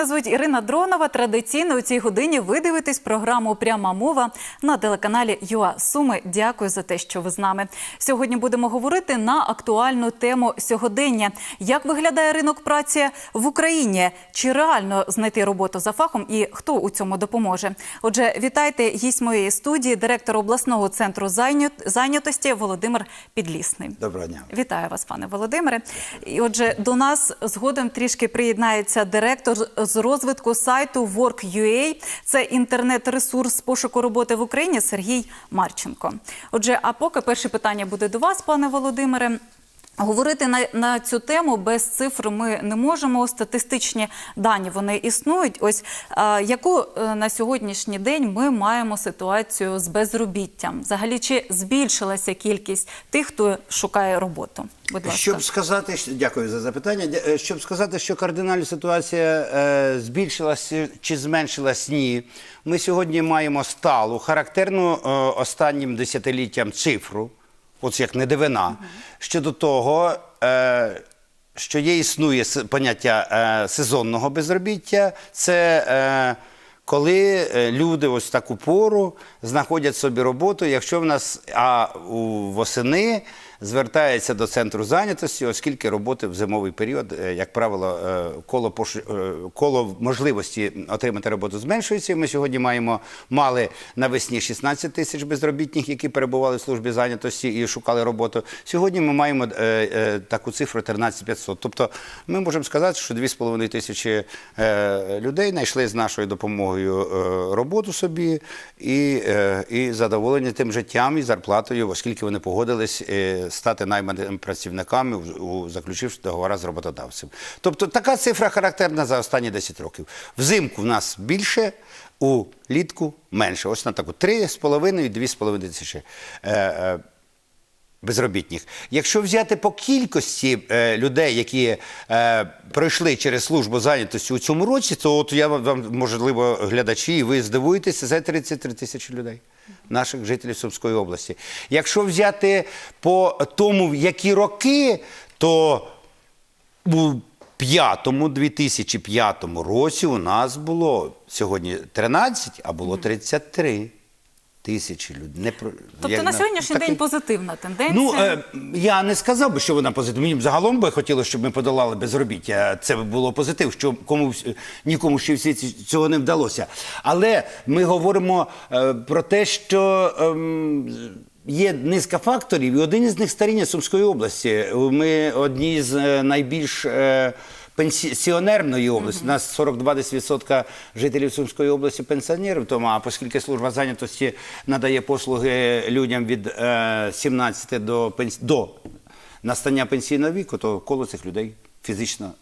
Мене звуть Ірина Дронова. Традиційно у цій годині ви дивитесь програму Пряма мова на телеканалі ЮА Суми. Дякую за те, що ви з нами. Сьогодні будемо говорити на актуальну тему сьогодення. Як виглядає ринок праці в Україні? Чи реально знайти роботу за фахом і хто у цьому допоможе? Отже, вітайте гість моєї студії, директор обласного центру зайнят- зайнятості Володимир Підлісний. Доброго дня. Вітаю вас, пане Володимире. І отже, до нас згодом трішки приєднається директор з розвитку сайту Work.ua. Це інтернет-ресурс пошуку роботи в Україні Сергій Марченко. Отже, а поки перше питання буде до вас, пане Володимире. Говорити на, на цю тему без цифр ми не можемо. Статистичні дані вони існують. Ось а, яку е, на сьогоднішній день ми маємо ситуацію з безробіттям? Взагалі, чи збільшилася кількість тих, хто шукає роботу? Будь ласка. Щоб сказати, що- дякую за запитання. Е, Щоб сказати, що кардинальна ситуація е, збільшилася чи зменшилась, ні. Ми сьогодні маємо сталу, характерну е, останнім десятиліттям цифру, от як не дивина, щодо того, е, що є існує поняття е, сезонного безробіття. Це е, коли люди ось таку пору знаходять собі роботу, якщо в нас а у восени звертається до центру зайнятості, оскільки роботи в зимовий період, е, як правило, е, коло пош- е, коло можливості отримати роботу зменшується. Ми сьогодні маємо мали навесні 16 тисяч безробітних, які перебували в службі зайнятості і шукали роботу. Сьогодні ми маємо таку цифру 13 500. Тобто ми можемо сказати, що 2,5 тисячі людей знайшли з нашою допомогою роботу собі і, і задоволені тим життям і зарплатою, оскільки вони погодились стати найманими працівниками, заключивши договори з роботодавцем. Тобто така цифра характерна за останні 10 років. Взимку в нас більше, у літку менше. Ось на таку 3,5-2,5 тисячі. Е, е, безробітних. Якщо взяти по кількості е, людей, які е, пройшли через службу зайнятості у цьому році, то от я вам- можливо, глядачі, ви здивуєтеся, це 33 тисячі людей. Наших жителів Сумської області. Якщо взяти по тому, в які роки, то у п'ятому, 2005 році у нас було сьогодні 13, а було 33 тисячі людей. Не про- Тобто як на сьогоднішній такий- день позитивна тенденція. Ну, е, я не сказав би, що вона позитивна. Мені б загалом би хотілося, щоб ми подолали безробіття. Це б було позитив, що комусь нікому ще в світі цього не вдалося. Але ми говоримо е, про те, що. ем, Є низка факторів, і один із них старіння Сумської області. Ми одні з е, найбільш е, пенсіонерної області. У нас 42% жителів Сумської області пенсіонерів. Тому, а оскільки служба зайнятості надає послуги людям від е, 17 до, пенс... до настання пенсійного віку, то коло цих людей фізично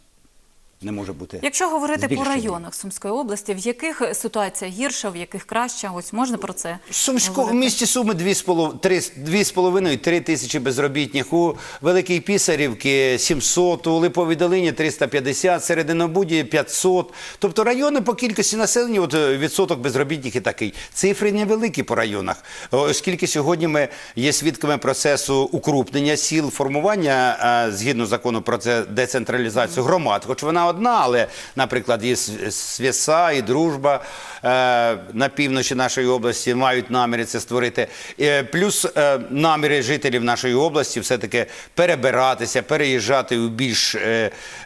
не може бути. Якщо говорити по районах Сумської області, в яких ситуація гірша, в яких краща, ось можна про це Сумсько, в місті Суми 2,5-3 тисячі безробітних, у Великій Пісарівці 700, у Липовій долині 350, Серединобуді 500. Тобто райони по кількості населення, от е, відсоток безробітних і такий. Цифри невеликі по районах, оскільки сьогодні ми є свідками процесу укрупнення сіл, формування згідно закону про це децентралізацію громад, хоч вона одна, але, наприклад, є Свєса і Дружба е, на півночі нашої області мають наміри це створити. Е, Плюс е, наміри жителів нашої області все-таки перебиратися, переїжджати у більш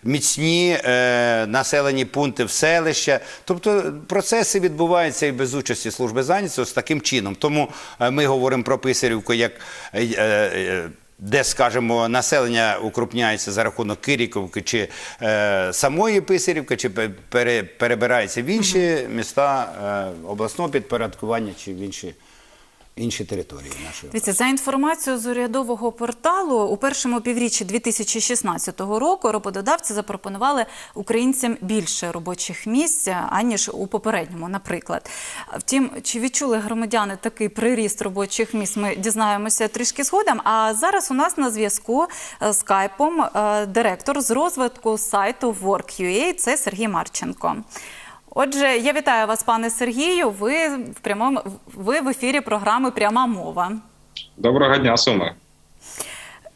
міцні населені пункти в селища. Тобто процеси відбуваються і без участі служби зайнятості з таким чином. Тому ми говоримо про Писарівку як. Де, скажімо, населення укрупняється за рахунок Киріковки чи е, самої Писарівки, чи пе- пере, перебирається в інші міста е, обласного підпорядкування чи в інші, інші території нашої. Дивіться, за інформацією з урядового порталу, у першому півріччі 2016 року роботодавці запропонували українцям більше робочих місць, аніж у попередньому, наприклад. Втім, чи відчули громадяни такий приріст робочих місць, ми дізнаємося трішки згодом. А зараз у нас на зв'язку е, скайпом е, директор з розвитку сайту Work.ua, це Сергій Марченко. Отже, я вітаю вас, пане Сергію. Ви в прямому ви в ефірі програми Пряма мова. Доброго дня, Суми.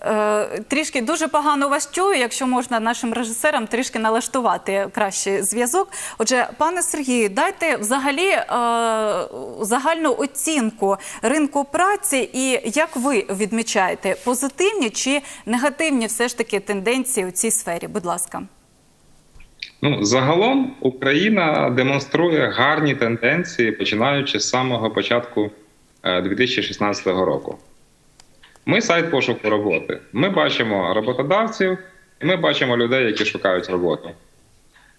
Е, Трішки дуже погано вас чую, якщо можна нашим режисерам трішки налаштувати кращий зв'язок. Отже, пане Сергію, дайте взагалі е, загальну оцінку ринку праці, і як ви відмічаєте, позитивні чи негативні все ж таки тенденції у цій сфері? Будь ласка. Ну, загалом Україна демонструє гарні тенденції, починаючи з самого початку е, 2016 року. Ми сайт пошуку роботи. Ми бачимо роботодавців, і ми бачимо людей, які шукають роботу.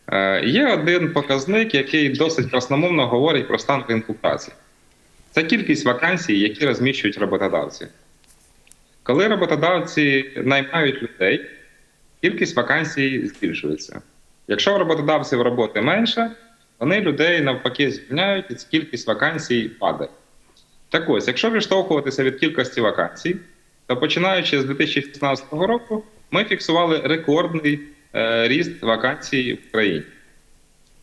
Е, Є один показник, який досить красномовно говорить про стан ринку праці. Це кількість вакансій, які розміщують роботодавці. Коли роботодавці наймають людей, кількість вакансій збільшується. Якщо в роботодавців роботи менше, вони людей навпаки звільняють, і кількість вакансій падає. Так ось, якщо відштовхуватися від кількості вакансій, то починаючи з 2016 року ми фіксували рекордний е, ріст вакансій в Україні.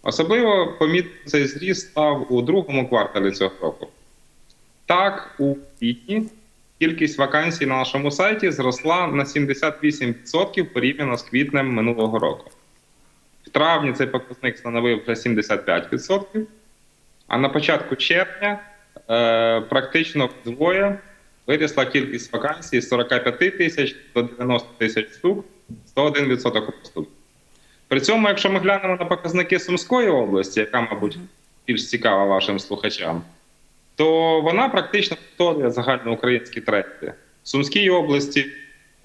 Особливо помітний цей зріст став у другому кварталі цього року. Так, у квітні кількість вакансій на нашому сайті зросла на 78% порівняно з квітнем минулого року. Травні цей показник становив вже 75%, а на початку червня е, практично вдвоє вирісла кількість вакансій з 45 тисяч до 90 тисяч штук, 101% росту. При цьому, якщо ми глянемо на показники Сумської області, яка, мабуть, більш цікава вашим слухачам, то вона практично повторює загальноукраїнські тренди. В Сумській області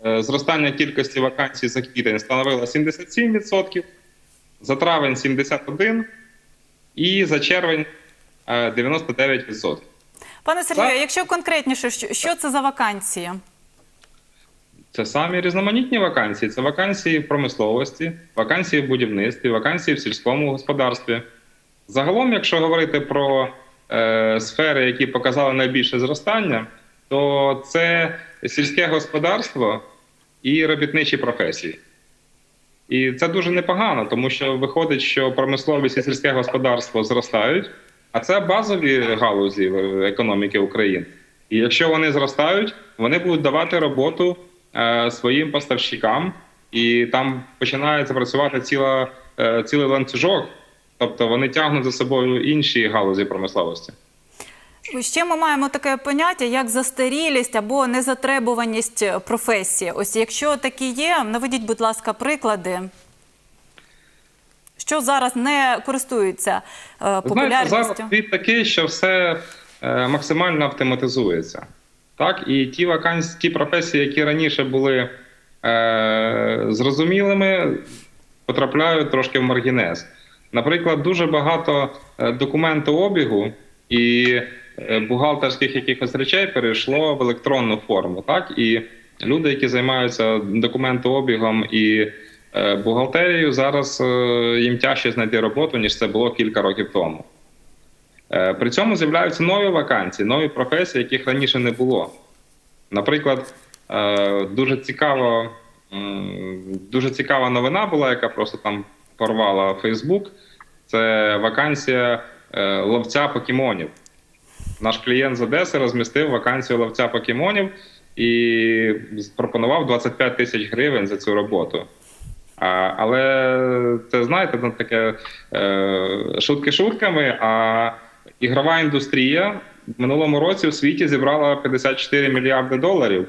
е, зростання кількості вакансій за квітень становило 77%, за травень 71% і за червень е, 99%. Пане Сергію, Так. якщо конкретніше, що це за вакансії? Це самі різноманітні вакансії. Це вакансії в промисловості, вакансії в будівництві, вакансії в сільському господарстві. Загалом, якщо говорити про е, сфери, які показали найбільше зростання, то це сільське господарство і робітничі професії. І це дуже непогано, тому що виходить, що промисловість і сільське господарство зростають, а це базові галузі е, економіки України. І якщо вони зростають, вони будуть давати роботу е, своїм поставщикам, і там починається працювати ціла, е, цілий ланцюжок, тобто вони тягнуть за собою інші галузі промисловості. Ще ми маємо таке поняття, як застарілість або незатребуваність професії. Ось якщо такі є, наведіть, будь ласка, приклади. Що зараз не користуються е, Знаєте, зараз світ такий, що все е, максимально автоматизується. Так, і ті вакансії, ті професії, які раніше були е, зрозумілими, потрапляють трошки в маргінез. Наприклад, дуже багато е, документообігу і бухгалтерських якихось речей перейшло в електронну форму. Так, і люди, які займаються документообігом і е, бухгалтерією, зараз е, їм тяжче знайти роботу, ніж це було кілька років тому. Е, При цьому з'являються нові вакансії, нові професії, яких раніше не було. Наприклад, е, дуже цікаво, дуже цікава новина була, яка просто там порвала Фейсбук. Це вакансія е, ловця покемонів. Наш клієнт з Одеси розмістив вакансію ловця покемонів і пропонував 25 тисяч гривень за цю роботу. А, але це знаєте, ну, таке е, шутки шутками. А ігрова індустрія в минулому році у світі зібрала 54 мільярди доларів.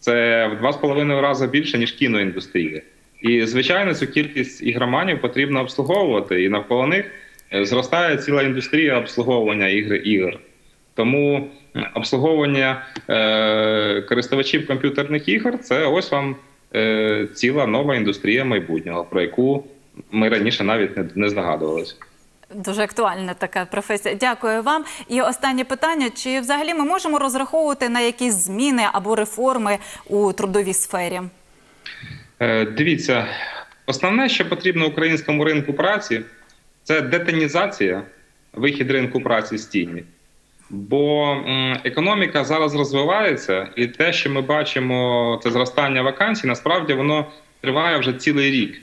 Це в два з половиною рази більше, ніж кіноіндустрія. І, звичайно, цю кількість ігроманів потрібно обслуговувати. І навколо них е, зростає ціла індустрія обслуговування ігр ігор. Тому обслуговування е, користувачів комп'ютерних ігор це ось вам е, ціла нова індустрія майбутнього, про яку ми раніше навіть не, не здогадувалися. Дуже актуальна така професія. Дякую вам. І останнє питання: чи взагалі ми можемо розраховувати на якісь зміни або реформи у трудовій сфері? Е, Дивіться, основне, що потрібно українському ринку праці, це детанізація, вихід ринку праці з тіні. Бо економіка зараз розвивається, і те, що ми бачимо, це зростання вакансій, насправді воно триває вже цілий рік.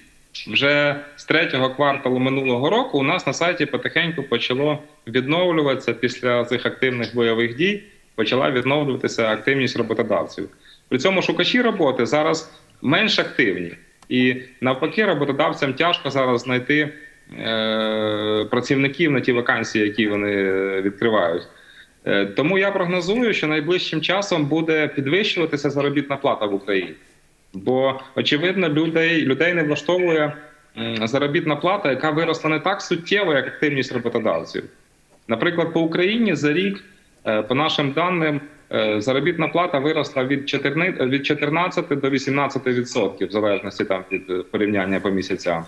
Вже з третього кварталу минулого року у нас на сайті потихеньку почало відновлюватися після цих активних бойових дій, почала відновлюватися активність роботодавців. При цьому шукачі роботи зараз менш активні. І навпаки, роботодавцям тяжко зараз знайти е, працівників на ті вакансії, які вони е, відкривають. Е, Тому я прогнозую, що найближчим часом буде підвищуватися заробітна плата в Україні. Бо очевидно, людей, людей не влаштовує заробітна плата, яка виросла не так суттєво, як активність роботодавців. Наприклад, по Україні за рік, е, по нашим даним, е, заробітна плата виросла від 14, до 18 відсотків, в залежності там від порівняння по місяцям.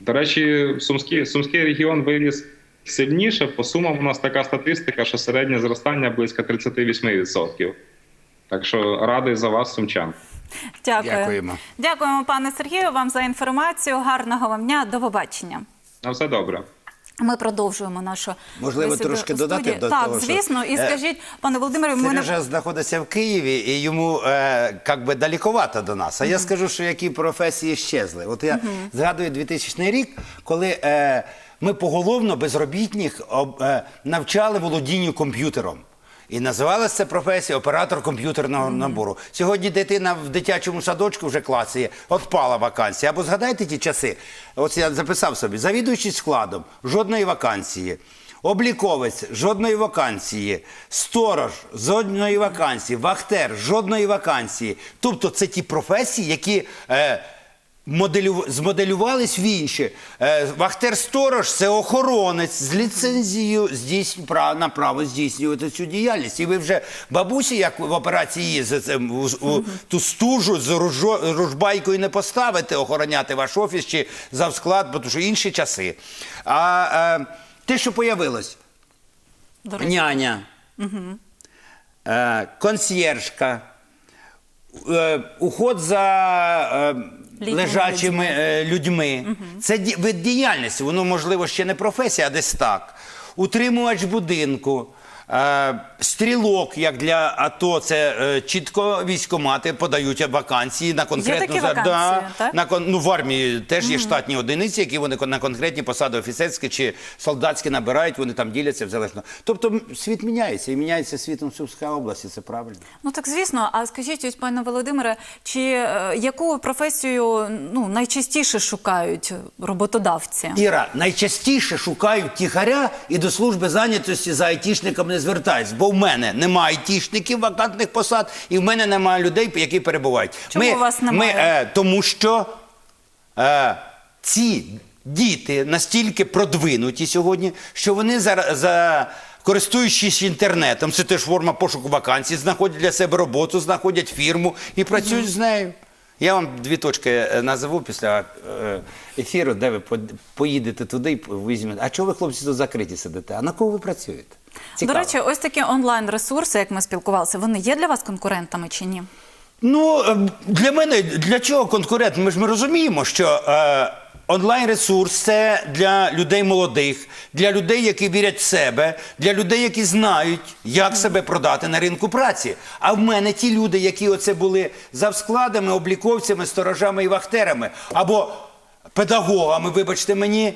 До речі, Сумський, Сумський регіон виріс сильніше. По сумам у нас така статистика, що середнє зростання близько 38%. Так що радий за вас, сумчан. Дякую. Дякуємо. Дякуємо, пане Сергію, вам за інформацію. Гарного вам дня. До побачення. На все добре. Ми продовжуємо нашу Можливо, трошки додати студії. до так, того, що, звісно. І е, скажіть, пане Володимире, ми не Сережа знаходиться в Києві, і йому е, как би далековато до нас. А я скажу, що які професії щезли. От я згадую 2000 рік, коли е, ми поголовно безробітних е, навчали володінню комп'ютером. І називалася це професія оператор комп'ютерного набору. Сьогодні дитина в дитячому садочку вже класі отпала вакансія. Або згадайте ті часи. Ось я записав собі, завідуючий складом, жодної вакансії. Обліковець жодної вакансії, сторож жодної вакансії, вахтер жодної вакансії. Тобто це ті професії, які е, моделю, змоделювались в інші. Е, вахтер-сторож це охоронець з ліцензією здійсню, пра- на право здійснювати цю діяльність. І ви вже бабусі, як в операції у, ту стужу з ружбайкою не поставите охороняти ваш офіс чи завсклад, бо тому що інші часи. А е, те, що появилось, няня, е, консьєржка, е, уход за лежачими е, людьми. Це вид діяльності, воно, можливо, ще не професія, а десь так. Утримувач будинку. Е, Стрілок, як для АТО, це е, чітко військомати подають вакансії на конкретну вакансії, так? на кон- ну, в армії теж є штатні одиниці, які вони на конкретні посади офіцерські чи солдатські набирають, вони там діляться залежно. Тобто світ міняється і міняється світом Сумська область, і це правильно. Ну так звісно. А скажіть, ось пане Володимире, чи е, яку професію ну найчастіше шукають роботодавці? Іра, найчастіше шукають тихаря і до служби зайнятості за айтішником не звертаються, бо в мене немає айтішників вакантних посад, і в мене немає людей, які перебувають. Чому у вас немає? Ми, е, тому що е, ці діти настільки продвинуті сьогодні, що вони за, за користуючись інтернетом, це теж форма пошуку вакансій, знаходять для себе роботу, знаходять фірму і працюють з нею. Я вам дві точки е, назову після е, ефіру, де ви поїдете туди і візьмете. А чого ви, хлопці, тут закриті сидите? А на кого ви працюєте? До речі, ось такі онлайн-ресурси, як ми спілкувалися, вони є для вас конкурентами чи ні? Ну, е, для мене, для чого конкурент? Ми ж ми розуміємо, що е, онлайн-ресурс це для людей молодих, для людей, які вірять в себе, для людей, які знають, як себе продати на ринку праці. А в мене ті люди, які оце були завскладами, обліковцями, сторожами і вахтерами, або педагогами, вибачте мені,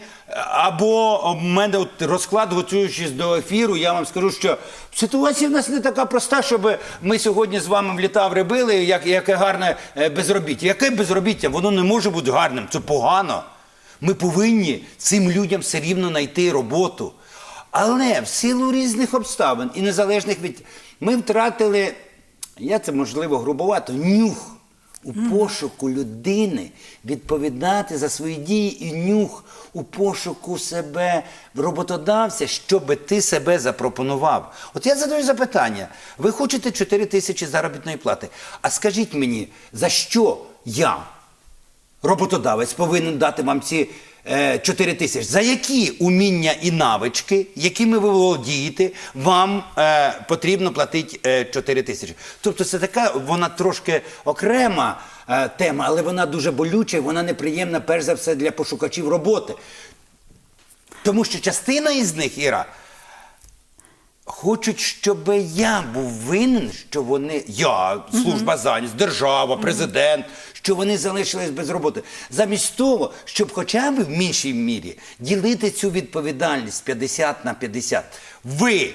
або в мене от розклад, готуючись до ефіру, я вам скажу, що ситуація в нас не така проста, щоб ми сьогодні з вами в літа рибили, як, яке гарне е, безробіття. Яке безробіття? Воно не може бути гарним, це погано. Ми повинні цим людям все рівно знайти роботу. Але в силу різних обставин і незалежних від ми втратили, я це можливо грубовато, нюх у пошуку людини відповідати за свої дії і нюх у пошуку себе роботодавця, щоб ти себе запропонував. От я задаю запитання: ви хочете 4 тисячі заробітної плати? А скажіть мені, за що я? Роботодавець повинен дати вам ці е, 4 тисячі. За які уміння і навички, якими ви володієте, вам е, потрібно платити е, 4 тисячі. Тобто це така, вона трошки окрема е, тема, але вона дуже болюча, і вона неприємна, перш за все, для пошукачів роботи. Тому що частина із них, Іра, хочуть, щоб я був винен, що вони, я, служба зайнятості, держава, президент, що вони залишились без роботи. Замість того, щоб хоча б в меншій мірі ділити цю відповідальність 50 на 50. Ви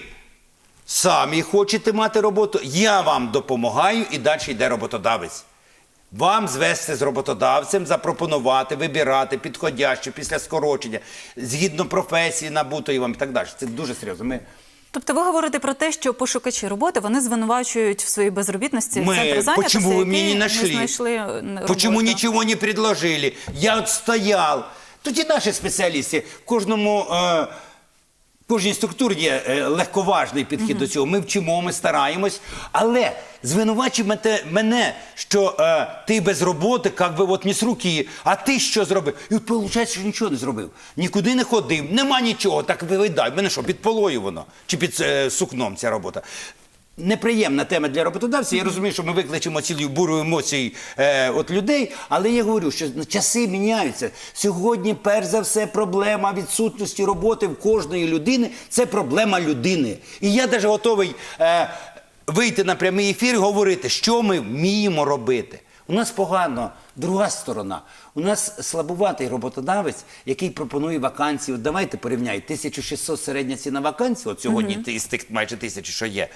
самі хочете мати роботу, я вам допомагаю і далі йде роботодавець. Вам звести з роботодавцем, запропонувати, вибирати підходяще після скорочення, згідно професії набутої вам і так далі. Це дуже серйозно. Ми Тобто ви говорите про те, що пошукачі роботи вони звинувачують в своїй безробітності Мы- центр зайнятості, почему вы які не нашли? знайшли е, роботу. Почему ничего не предложили? Я от Тоді Тут і наші спеціалісти в кожному. Е, кожній структурі є е, легковажний підхід до цього. Ми вчимо, ми стараємось. Але звинувачуйте мене, що е, ти без роботи, як би от ні з руки, а ти що зробив? І от виходить, що нічого не зробив. Нікуди не ходив, нема нічого. Так видай. Мене що, під полою воно? Чи під е, сукном ця робота? Неприємна тема для роботодавця. Я розумію, що ми викличемо цілу буру емоцій е, от людей, але я говорю, що часи міняються. Сьогодні, перш за все, проблема відсутності роботи в кожної людини це проблема людини. І я навіть готовий е, вийти на прямий ефір і говорити, що ми вміємо робити. У нас погано друга сторона. У нас слабуватий роботодавець, який пропонує вакансії. От давайте порівняйте 1600 середня ціна вакансій, от сьогодні ти- з тих майже тисячі, що є.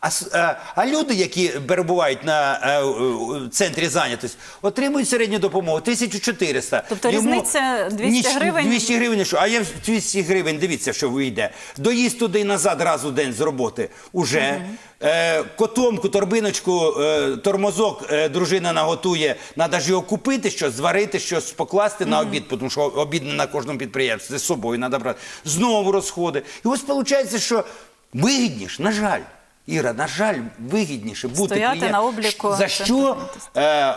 А, е, а люди, які перебувають на е, центрі зайнятості, отримують середню допомогу 1400. Тобто різниця 200 гривень? 200 гривень, що? А я 200 гривень, дивіться, що вийде. Доїзд туди і назад раз у день з роботи уже. Е, котомку, торбиночку, е, тормозок е, дружина наготує. Треба ж його купити, щось зварити, щось покласти на обід, тому що обід не на кожному підприємстві з собою треба брати. Знову розходи. І ось виходить, що вигідніше, на жаль. Іра, на жаль, вигідніше бути Стояти на обліку За що е,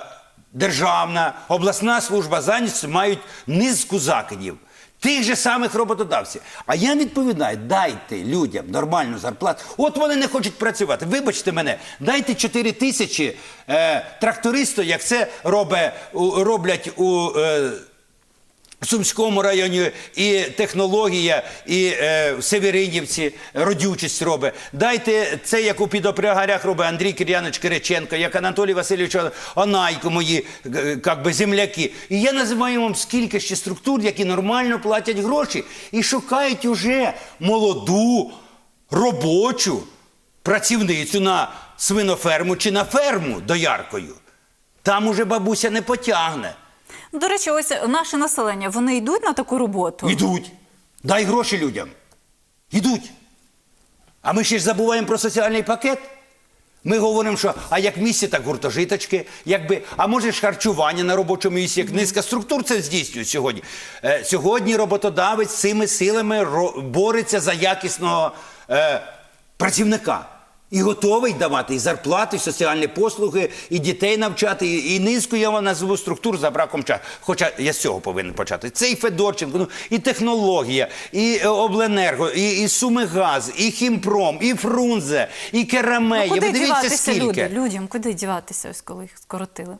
державна, обласна служба зайнятості мають низку закидів. Тих же самих роботодавців. А я відповідаю, дайте людям нормальну зарплату. От вони не хочуть працювати. Вибачте мене, дайте 4 тисячі е, трактористу, як це робе, у, роблять у. Е, Сумському районі і технологія, і е, в Северинівці родючість робить. Дайте це, як у підопрягарях робить Андрій Кир'янович Кириченко, як Анатолій Васильович Онайко, мої е, как би, земляки. І я називаю вам скільки ще структур, які нормально платять гроші і шукають уже молоду, робочу працівницю на свиноферму чи на ферму дояркою. Там уже бабуся не потягне. До речі, ось наше населення, вони йдуть на таку роботу? Ідуть. Дай гроші людям. Ідуть. А ми ще ж забуваємо про соціальний пакет. Ми говоримо, що а як в місті, так гуртожиточки, якби, а може ж харчування на робочому місці, як низка структур це здійснює сьогодні. Е, сьогодні роботодавець цими силами бореться за якісного е, працівника. І готовий давати і зарплати, і соціальні послуги, і дітей навчати, і, і низку я вам назву структур за браком часу. Хоча я з цього повинен почати. Це і Федорченко, ну, і технологія, і е, обленерго, і, і Сумигаз, і Хімпром, і Фрунзе, і Керамея. Ну, куди Ви дивіться, діватися скільки. люди? людям? Куди діватися, ось коли їх скоротили?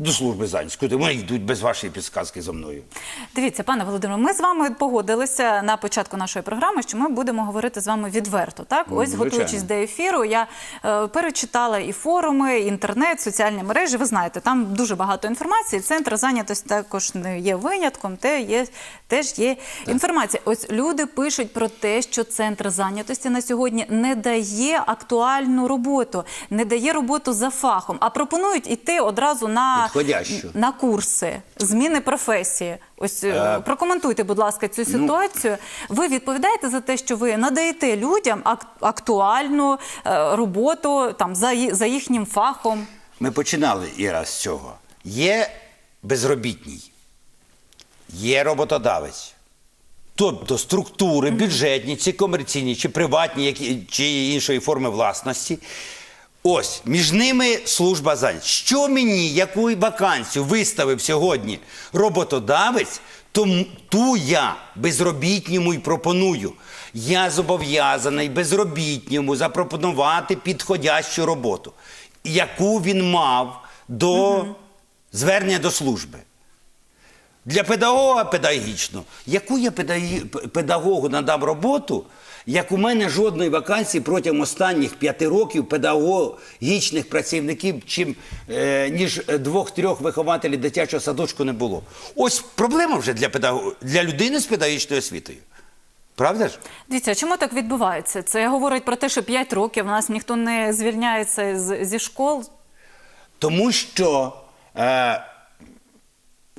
До служби. Куди вони йдуть без вашої підсказки за мною. Дивіться, пане Володимире, ми з вами погодилися на початку нашої програми, що ми будемо говорити з вами відверто. Так, ось звичайно. готуючись до ефіру, я е, перечитала і форуми, і інтернет, соціальні мережі. Ви знаєте, там дуже багато інформації. Центр зайнятості також не є винятком, те є теж є інформація. Ось люди пишуть про те, що центр зайнятості на сьогодні не дає актуальну роботу, не дає роботу за фахом, а пропонують іти одразу на, Підходящу. на курси зміни професії. Ось е, прокоментуйте, будь ласка, цю ситуацію. Ви відповідаєте за те, що ви надаєте людям ак- актуальну е, роботу там за, за їхнім фахом. Ми починали Іра з цього. Є безробітній, є роботодавець. Тобто структури бюджетні, чи комерційні, чи приватні, які, чи іншої форми власності. Ось між ними служба зайнятості. Що мені, яку вакансію виставив сьогодні роботодавець, то ту я безробітньому й пропоную. Я зобов'язаний безробітньому запропонувати підходящу роботу, яку він мав до звернення до служби. Для педагога педагогічно, яку я педагогу надам роботу, як у мене жодної вакансії протягом останніх п'яти років педагогічних працівників, чим е, ніж двох-трьох вихователів дитячого садочку не було. Ось проблема вже для педагог... для людини з педагогічною освітою. Правда ж? Дивіться, чому так відбувається? Це говорить про те, що 5 років у нас ніхто не звільняється з, зі школ. Тому що е,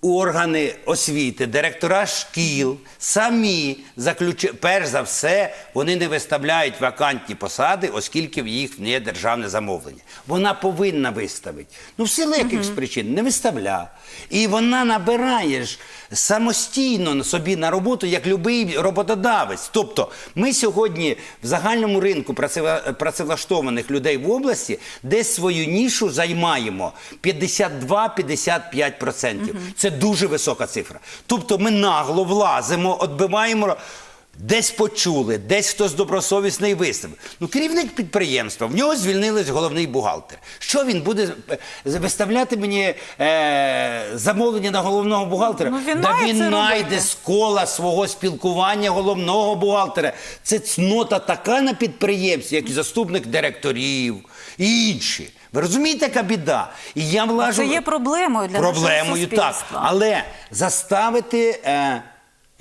органи освіти, директора шкіл самі заключ... перш за все, вони не виставляють вакантні посади, оскільки в їх не є державне замовлення. Вона повинна виставити. Ну, в силу якихось причин не виставля. І вона набирає ж самостійно на собі на роботу, як будь-який роботодавець. Тобто, ми сьогодні в загальному ринку працевлаштованих людей в області десь свою нішу займаємо 52-55%. Це дуже висока цифра. Тобто ми нагло влазимо, відбиваємо. Десь почули, десь хтось добросовісний виставив. Ну, керівник підприємства, в нього звільнились головний бухгалтер. Що він буде е, виставляти мені е, замовлення на головного бухгалтера? Ну, він да має він це найде робити. з кола свого спілкування головного бухгалтера. Це цнота така на підприємстві, як і заступник директорів і інші. Ви розумієте, яка біда? І я влажу Це є проблемою для нашого проблемою, так. Але заставити е,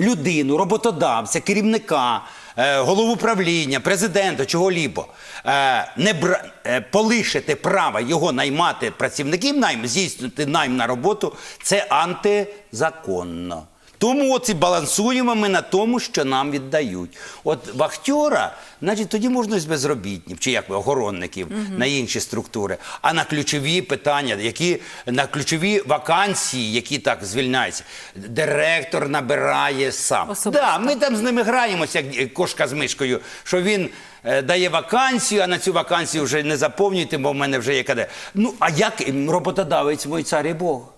людину, роботодавця, керівника, е, голову правління, президента, чого-лібо, е, не бра... е, полишити право його наймати працівників, найм, здійснити найм на роботу, це антизаконно. Тому от і балансуємо ми на тому, що нам віддають. От вахтера, значить, тоді можна з безробітнів, чи як ви, охоронників на інші структури. А на ключові питання, які на ключові вакансії, які так звільняються, директор набирає сам. Особисто. Да, ми там з ними граємося, як кошка з мишкою, що він е, дає вакансію, а на цю вакансію вже не заповнюйте, бо в мене вже є каде. Ну, а як роботодавець мой цар і Бог?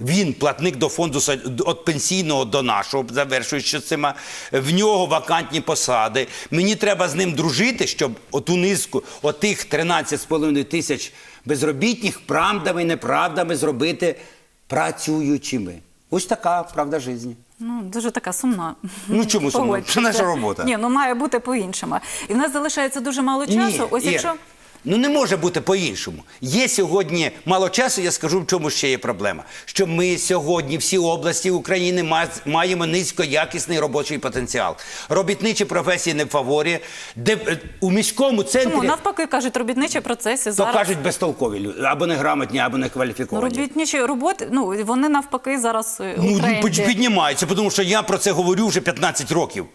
Він платник до фонду від пенсійного до нашого, завершуючи цим. В нього вакантні посади. Мені треба з ним дружити, щоб оту низку, отих 13,5 тисяч безробітних правдами і неправдами зробити працюючими. Ось така правда житті. Ну, дуже така сумна. Ну, чому сумна? Це наша робота. Ні, ну має бути по-іншому. І в нас залишається дуже мало часу. Ось Ір, якщо. Ну не може бути по-іншому. Є сьогодні мало часу, я скажу, в чому ще є проблема. Що ми сьогодні всі області України ма- маємо низькоякісний робочий потенціал. Робітничі професії не в фаворі, де е, у міському центрі Чому навпаки кажуть, робітничі процеси то кажуть безтолкові люди, або неграмотні, або не ну, кваліфіковані. робітничі роботи. Ну вони навпаки зараз е, Ну, тренді. піднімаються, тому що я про це говорю вже 15 років.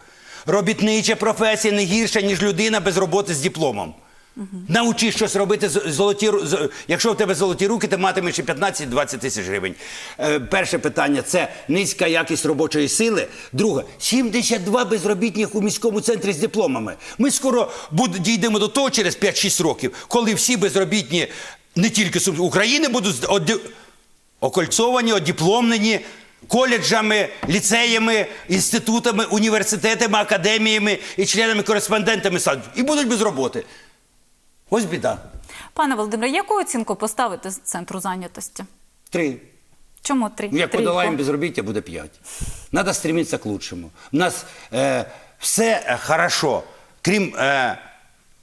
Робітнича професія не гірша, ніж людина без роботи з дипломом. Научись щось робити золоті якщо в тебе золоті руки, ти матимеш і 15-20 тисяч гривень. Е, перше питання це низька якість робочої сили. Друге 72 безробітних у міському центрі з дипломами. Ми скоро буд- дійдемо до того через 5-6 років, коли всі безробітні не тільки з України будуть з- окольцовані, одіпломлені коледжами, ліцеями, інститутами, університетами, академіями і членами-кореспондентами саду. І будуть без роботи. Ось біда. Пане Володимире, яку оцінку поставити з центру зайнятості? Три. Чому три? Ну, як подолаємо безробіття, буде п'ять. Надо стремитися к лучшому. У нас е, все е, хорошо, крім е,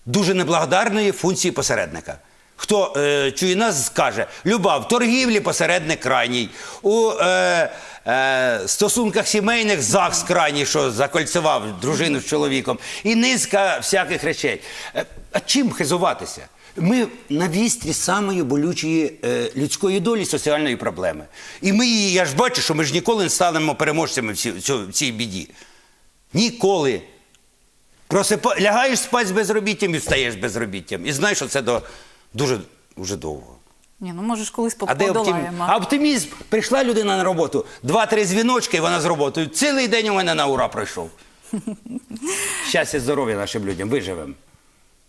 дуже неблагодарної функції посередника. Хто е, чує нас, скаже, Люба, в торгівлі посередник крайній, у е, е, стосунках сімейних ЗАГС крайній, що закольцював дружину з чоловіком, і низка всяких речей. Е, а чим хизуватися? Ми на вістрі самої болючої е, людської долі соціальної проблеми. І ми її, я ж бачу, що ми ж ніколи не станемо переможцями в цій, в біді. Ніколи. Просипа... Лягаєш спати з безробіттям і встаєш з безробіттям. І знаєш, що це до... дуже вже довго. Ні, ну може ж колись А де оптимізм? А оптимізм? Прийшла людина на роботу, два-три дзвіночки, і вона з роботою. Цілий день у мене на ура пройшов. Щастя, здоров'я нашим людям, виживемо.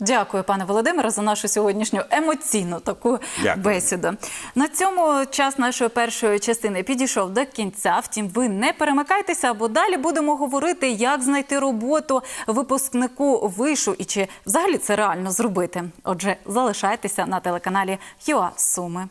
Дякую, пане Володимире, за нашу сьогоднішню емоційну таку Дякую. бесіду. На цьому час нашої першої частини підійшов до кінця. Втім, ви не перемикайтеся, бо далі будемо говорити, як знайти роботу випускнику вишу і чи взагалі це реально зробити. Отже, залишайтеся на телеканалі ЮА Суми.